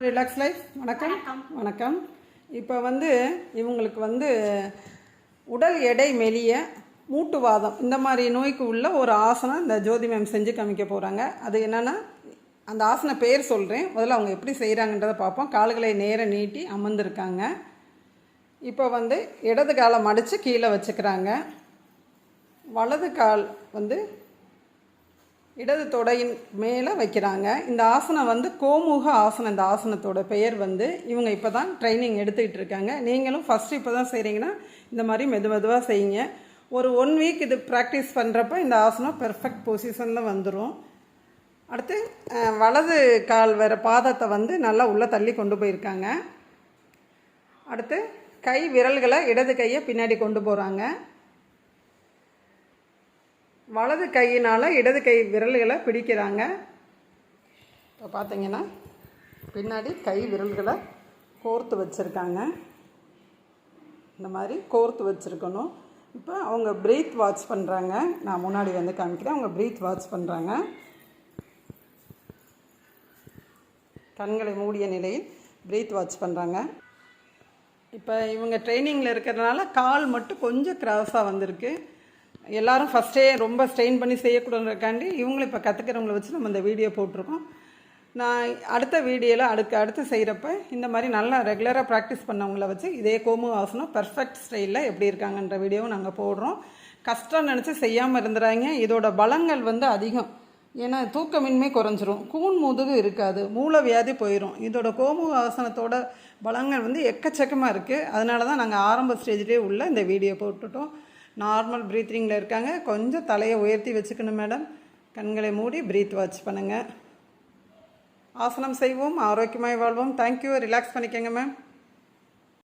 Relax life வணக்கம். வணக்கம். இப்போ வந்து இவங்களுக்கு வந்து உடல் எடை மெலிய மூட்டுவாதம் இந்த மாதிரி நோய்க்கு உள்ள ஒரு ஆசனம் இந்த ஜோதி மேம் செஞ்சு காமிக்க போகிறாங்க அது என்னென்னா அந்த ஆசன பேர் சொல்கிறேன் முதல்ல அவங்க எப்படி செய்கிறாங்கன்றதை பார்ப்போம். கால்களை நேர நீட்டி அமர்ந்திருக்காங்க. இப்போ வந்து இடது காலை மடித்து கீழே வச்சுக்கிறாங்க. வலது கால் வந்து இடது தொடையின் மேலே வைக்கிறாங்க. இந்த ஆசனம் வந்து கோமுக ஆசனம். இந்த ஆசனத்தோட பெயர் வந்து இவங்க இப்போ தான் ட்ரைனிங் எடுத்துக்கிட்டு இருக்காங்க. நீங்களும் ஃபஸ்ட்டு இப்போ தான் செய்கிறீங்கன்னா இந்த மாதிரி மெது மெதுவாக செய்யுங்க. ஒரு ஒன் வீக் இது ப்ராக்டிஸ் பண்ணுறப்ப இந்த ஆசனம் பெர்ஃபெக்ட் பொசிஷனில் வந்துடும் அடுத்து வலது கால் வர பாதத்தை வந்து நல்லா உள்ளே தள்ளி கொண்டு போயிருக்காங்க. அடுத்து கை விரல்களை இடது கையை பின்னாடி கொண்டு போகிறாங்க வலது கையினால் இடது கை விரல்களை பிடிக்கிறாங்க. இப்போ பார்த்தீங்கன்னா பின்னாடி கை விரல்களை கோர்த்து வச்சுருக்காங்க. இந்த மாதிரி கோர்த்து வச்சுருக்கணும். இப்போ அவங்க ப்ரீத் வாட்ச் பண்ணுறாங்க நான் முன்னாடி வந்து காமிக்கிறேன். அவங்க ப்ரீத் வாட்ச் பண்ணுறாங்க கண்களை மூடிய நிலையில் ப்ரீத் வாட்ச் பண்ணுறாங்க இப்போ இவங்க ட்ரைனிங்கில் இருக்கிறதுனால கால் மட்டும் கொஞ்சம் கிராஸாக வந்திருக்கு. எல்லாரும் ஃபஸ்ட்டே ரொம்ப ஸ்ட்ரெயின் பண்ணி செய்யக்கூடாதுக்காண்டி இவங்களும் இப்போ கற்றுக்கிறவங்கள வச்சு நம்ம இந்த வீடியோ போட்டிருக்கோம். நான் அடுத்த வீடியோவில் அடுக்க அடுத்து செய்கிறப்ப இந்த மாதிரி நல்லா ரெகுலராக ப்ராக்டிஸ் பண்ணவங்கள வச்சு இதே கோமு ஆசனம் பர்ஃபெக்ட் ஸ்டைலில் எப்படி இருக்காங்கன்ற வீடியோவும் நாங்கள் போடுறோம். கஷ்டம் நினச்சி செய்யாமல் இருந்துறாங்க. இதோட பலங்கள் வந்து அதிகம். ஏன்னா தூக்கமின்மை குறைஞ்சிரும். கூன் முதுகு இருக்காது. மூளை வியாதி போயிடும் இதோட கோமு ஆசனத்தோட பலங்கள் வந்து எக்கச்சக்கமாக இருக்குது அதனால தான் நாங்கள் ஆரம்ப ஸ்டேஜ்லேயே உள்ள இந்த வீடியோ போட்டுட்டோம். நார்மல் ப்ரீத்திங்கில் இருக்காங்க. கொஞ்சம் தலையை உயர்த்தி வச்சுக்கணும் மேடம். கண்களை மூடி ப்ரீத் வாட்ச் பண்ணுங்கள் ஆசனம் செய்வோம் ஆரோக்கியமாக வாழ்வோம். தேங்க்யூ ரிலாக்ஸ் பண்ணிக்கோங்க மேம்